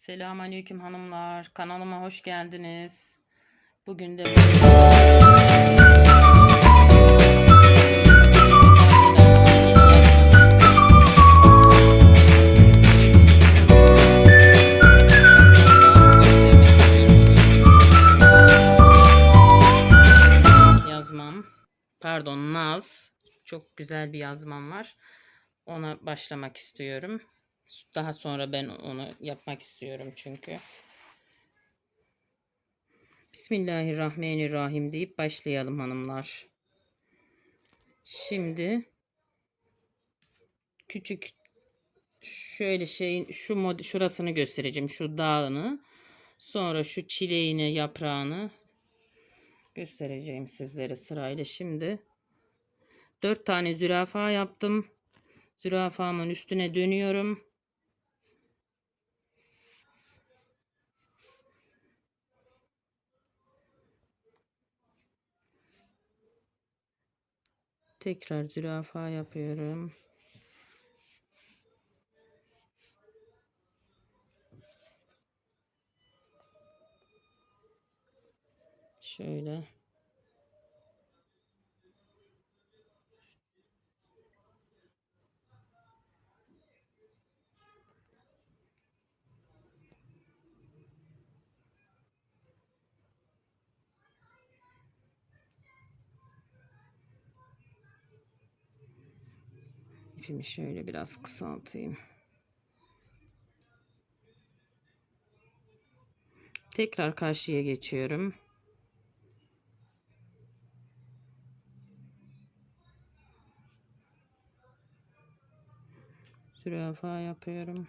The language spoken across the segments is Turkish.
Selamünaleyküm hanımlar. Kanalıma hoş geldiniz. Bugün de yazmam. Pardon Naz. Çok güzel bir yazmam var. Ona başlamak istiyorum. Daha sonra ben onu yapmak istiyorum çünkü. Bismillahirrahmanirrahim deyip başlayalım hanımlar. Şimdi küçük şöyle şeyin şu mod şurasını göstereceğim. Şu dağını. Sonra şu çileğini, yaprağını göstereceğim sizlere sırayla. Şimdi dört tane zürafa yaptım. Zürafamın üstüne dönüyorum. Tekrar zürafa yapıyorum. Şöyle. İpimi şöyle biraz kısaltayım. Tekrar karşıya geçiyorum. Zürafa yapıyorum.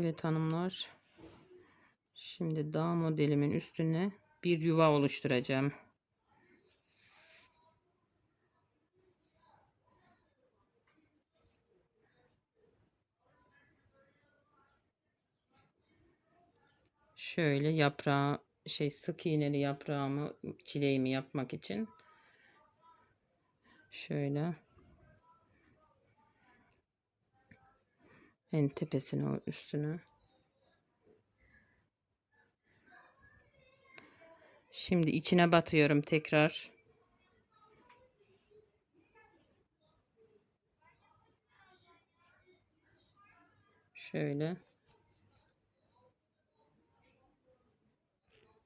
Evet hanımlar. Şimdi dağ modelimin üstüne bir yuva oluşturacağım. Şöyle yaprağı şey sık iğneli yaprağımı çileğimi yapmak için şöyle en tepesine üstüne Şimdi içine batıyorum tekrar. Şöyle.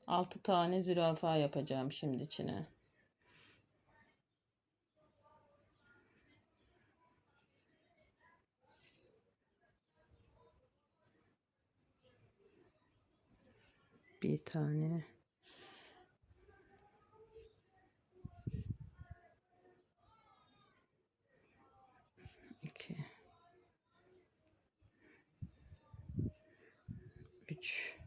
6 tane zürafa yapacağım şimdi içine. Bir tane. iki, üç,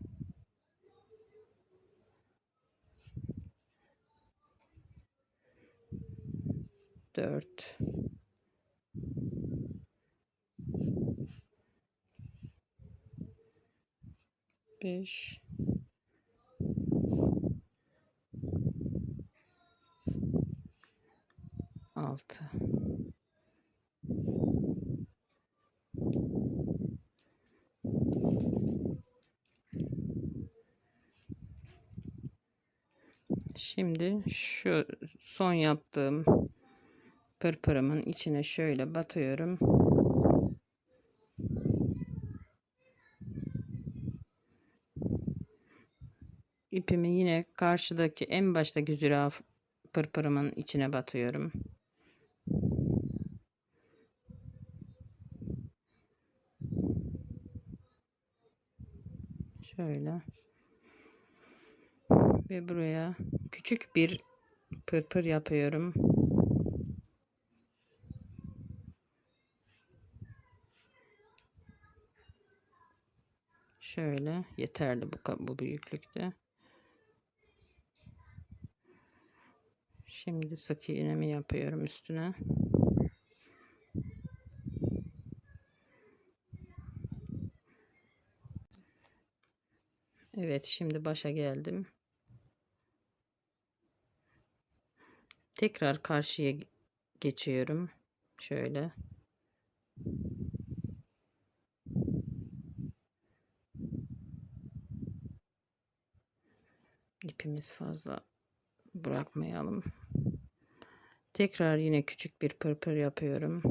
dört, beş, altı. Şimdi şu son yaptığım pırpırımın içine şöyle batıyorum. İpimi yine karşıdaki en baştaki züraf pırpırımın içine batıyorum. Şöyle. Ve buraya küçük bir pırpır yapıyorum. Şöyle yeterli bu bu büyüklükte. Şimdi sık iğnemi yapıyorum üstüne. Evet şimdi başa geldim. Tekrar karşıya geçiyorum. Şöyle. İpimiz fazla bırakmayalım. Tekrar yine küçük bir pırpır yapıyorum.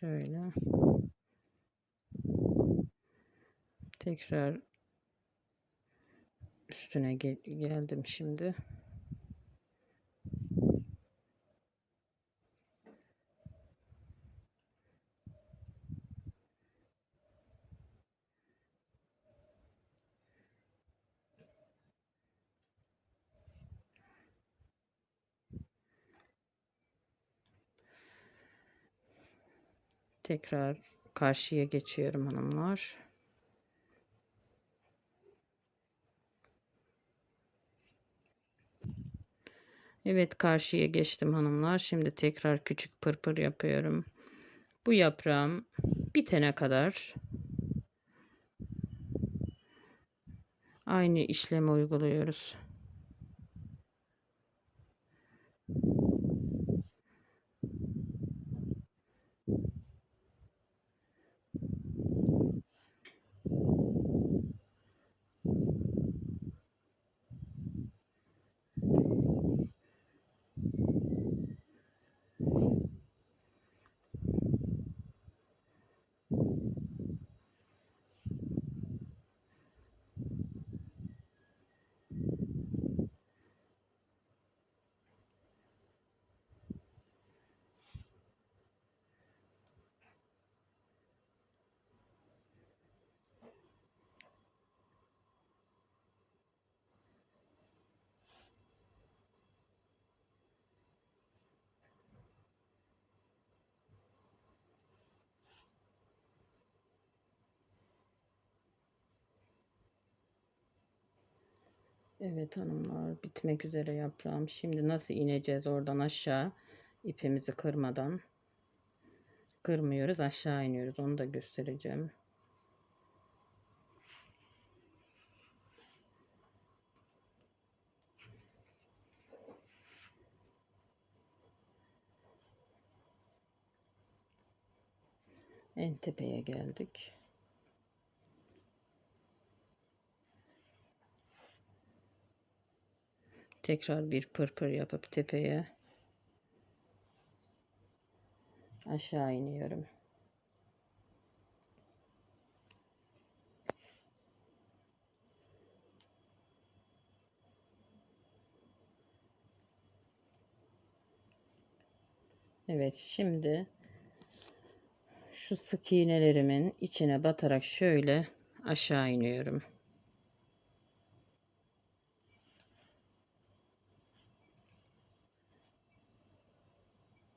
Şöyle. Tekrar üstüne gel geldim şimdi. Tekrar karşıya geçiyorum hanımlar. Evet karşıya geçtim hanımlar. Şimdi tekrar küçük pırpır yapıyorum. Bu yaprağım bitene kadar aynı işlemi uyguluyoruz. Evet hanımlar bitmek üzere yaprağım. Şimdi nasıl ineceğiz oradan aşağı ipimizi kırmadan. Kırmıyoruz aşağı iniyoruz onu da göstereceğim. En tepeye geldik. Tekrar bir pırpır yapıp tepeye aşağı iniyorum. Evet şimdi şu sık iğnelerimin içine batarak şöyle aşağı iniyorum.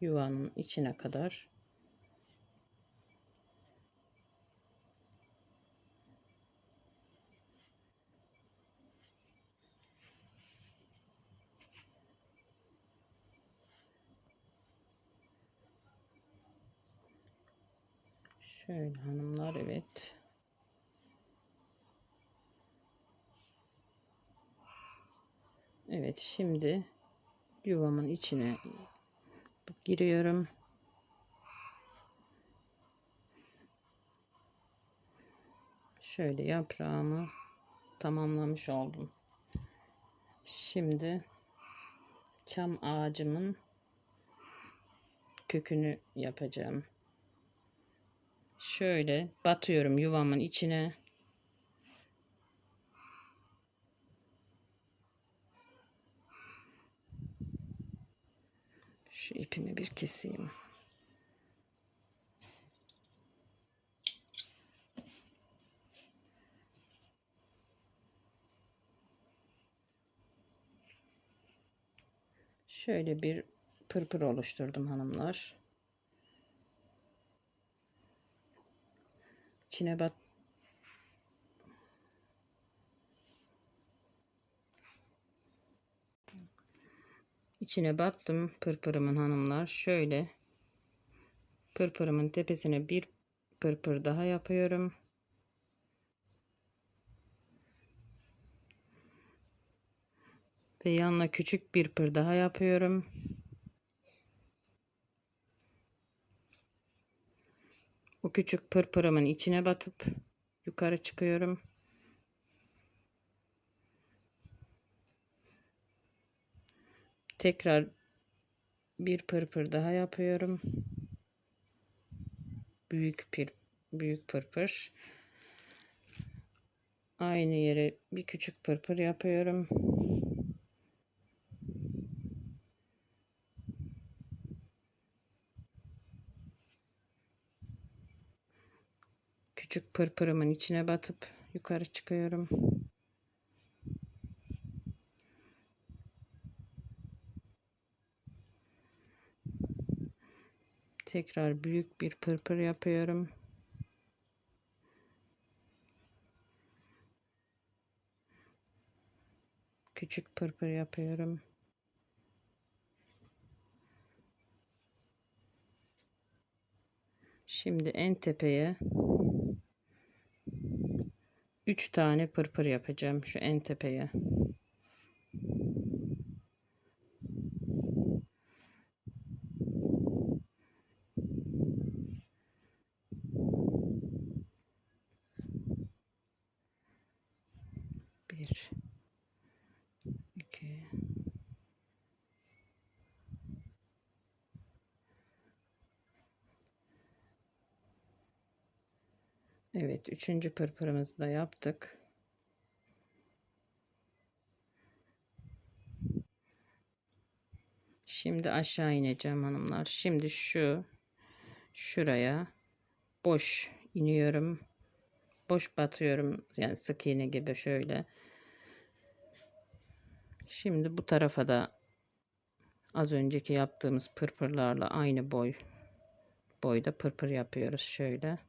Yuvanın içine kadar Şöyle hanımlar evet. Evet şimdi yuvamın içine giriyorum. Şöyle yaprağımı tamamlamış oldum. Şimdi çam ağacımın kökünü yapacağım. Şöyle batıyorum yuvamın içine. Şu ipimi bir keseyim. Şöyle bir pırpır oluşturdum hanımlar. İçine bat içine battım pırpırımın hanımlar. Şöyle pırpırımın tepesine bir pırpır daha yapıyorum. Ve yanına küçük bir pır daha yapıyorum. O küçük pırpırımın içine batıp yukarı çıkıyorum. Tekrar bir pırpır daha yapıyorum. Büyük bir büyük pırpır. Aynı yere bir küçük pırpır yapıyorum. Küçük pırpırımın içine batıp yukarı çıkıyorum. Tekrar büyük bir pırpır yapıyorum. Küçük pırpır yapıyorum. Şimdi en tepeye 3 tane pırpır yapacağım şu en tepeye. Bir, iki, Evet, üçüncü pırpırımızı da yaptık. Şimdi aşağı ineceğim hanımlar. Şimdi şu şuraya boş iniyorum. Boş batıyorum. Yani sık iğne gibi şöyle. Şimdi bu tarafa da az önceki yaptığımız pırpırlarla aynı boy boyda pırpır yapıyoruz şöyle.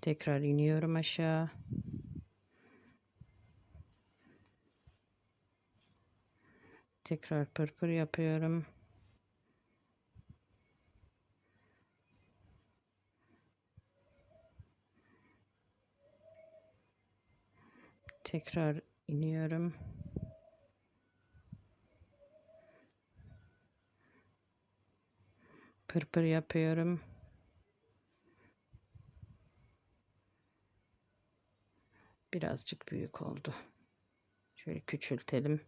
Tekrar iniyorum aşağı. Tekrar pırpır yapıyorum. Tekrar iniyorum. Pırpır yapıyorum. Birazcık büyük oldu. Şöyle küçültelim.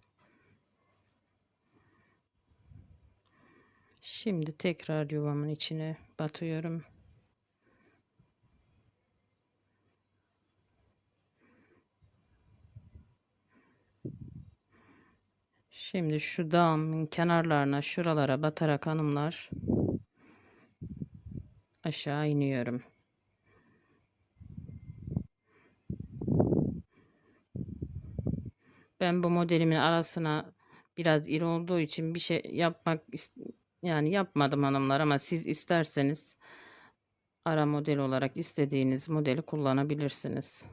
Şimdi tekrar yuvamın içine batıyorum. Şimdi şu dağımın kenarlarına şuralara batarak hanımlar aşağı iniyorum. Ben bu modelimin arasına biraz iri olduğu için bir şey yapmak yani yapmadım hanımlar ama siz isterseniz ara model olarak istediğiniz modeli kullanabilirsiniz.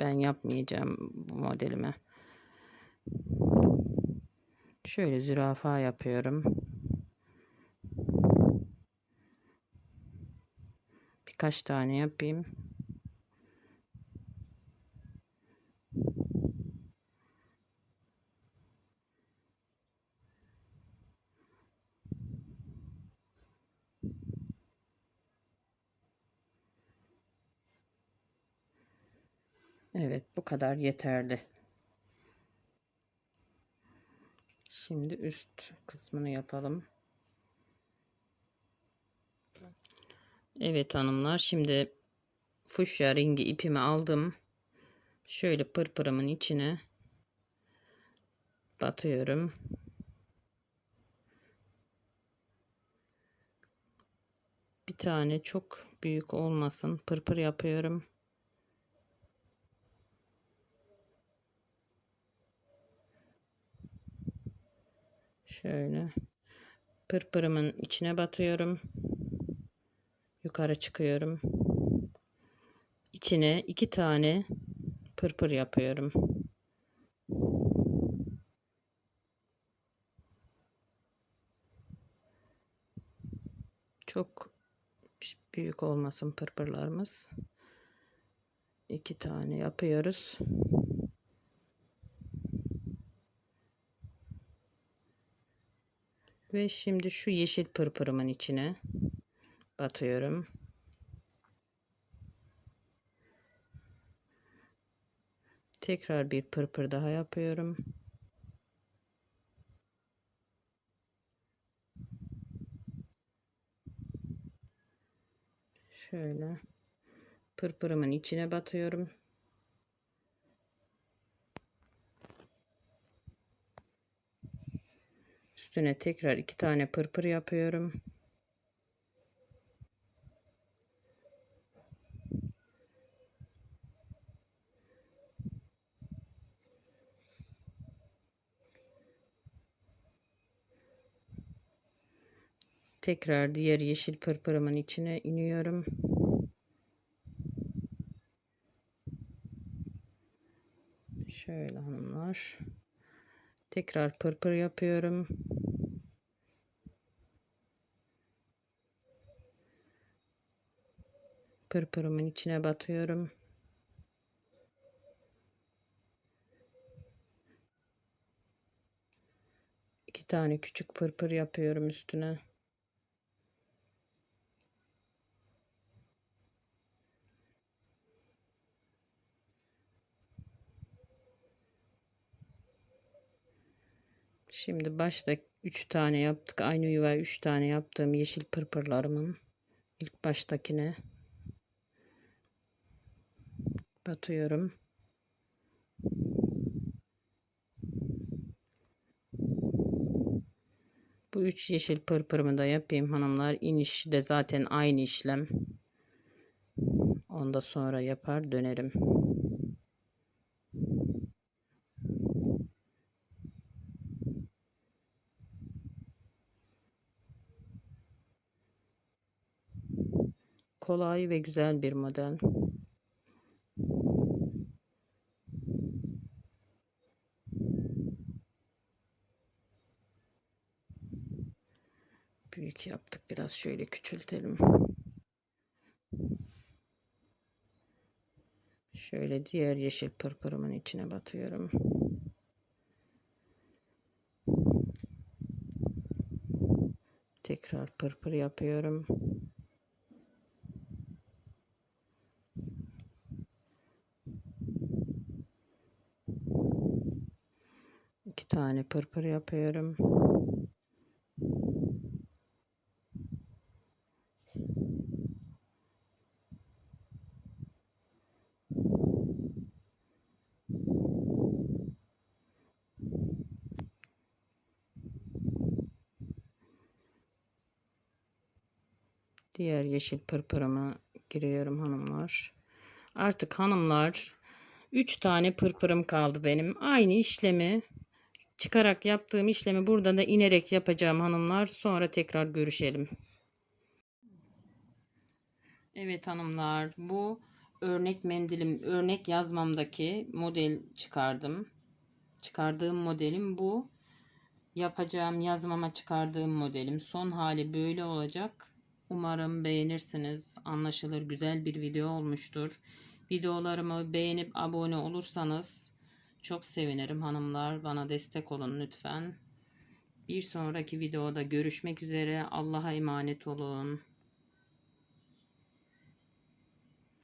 Ben yapmayacağım bu modelime. Şöyle zürafa yapıyorum. Birkaç tane yapayım. Evet bu kadar yeterli. Şimdi üst kısmını yapalım. Evet hanımlar şimdi fuşya rengi ipimi aldım. Şöyle pırpırımın içine batıyorum. Bir tane çok büyük olmasın pırpır yapıyorum. Şöyle pırpırımın içine batıyorum. Yukarı çıkıyorum. İçine iki tane pırpır yapıyorum. Çok büyük olmasın pırpırlarımız. iki tane yapıyoruz. Ve şimdi şu yeşil pırpırımın içine batıyorum. Tekrar bir pırpır daha yapıyorum. Şöyle pırpırımın içine batıyorum. Üstüne tekrar iki tane pırpır yapıyorum. Tekrar diğer yeşil pırpırımın içine iniyorum. Şöyle hanımlar. Tekrar pırpır yapıyorum. Pırpırımın içine batıyorum. İki tane küçük pırpır yapıyorum üstüne. Şimdi başta 3 tane yaptık. Aynı yuva 3 tane yaptığım yeşil pırpırlarımın ilk baştakine batıyorum. Bu üç yeşil pırpırımı da yapayım hanımlar. İniş de zaten aynı işlem. Onda sonra yapar dönerim. Kolay ve güzel bir model. Büyük yaptık. Biraz şöyle küçültelim. Şöyle diğer yeşil pırpırımın içine batıyorum. Tekrar pırpır yapıyorum. İki tane pırpır yapıyorum. Diğer yeşil pırpırımı giriyorum hanımlar. Artık hanımlar 3 tane pırpırım kaldı benim. Aynı işlemi çıkarak yaptığım işlemi burada da inerek yapacağım hanımlar. Sonra tekrar görüşelim. Evet hanımlar bu örnek mendilim örnek yazmamdaki model çıkardım. Çıkardığım modelim bu. Yapacağım yazmama çıkardığım modelim. Son hali böyle olacak. Umarım beğenirsiniz. Anlaşılır güzel bir video olmuştur. Videolarımı beğenip abone olursanız çok sevinirim hanımlar. Bana destek olun lütfen. Bir sonraki videoda görüşmek üzere. Allah'a emanet olun.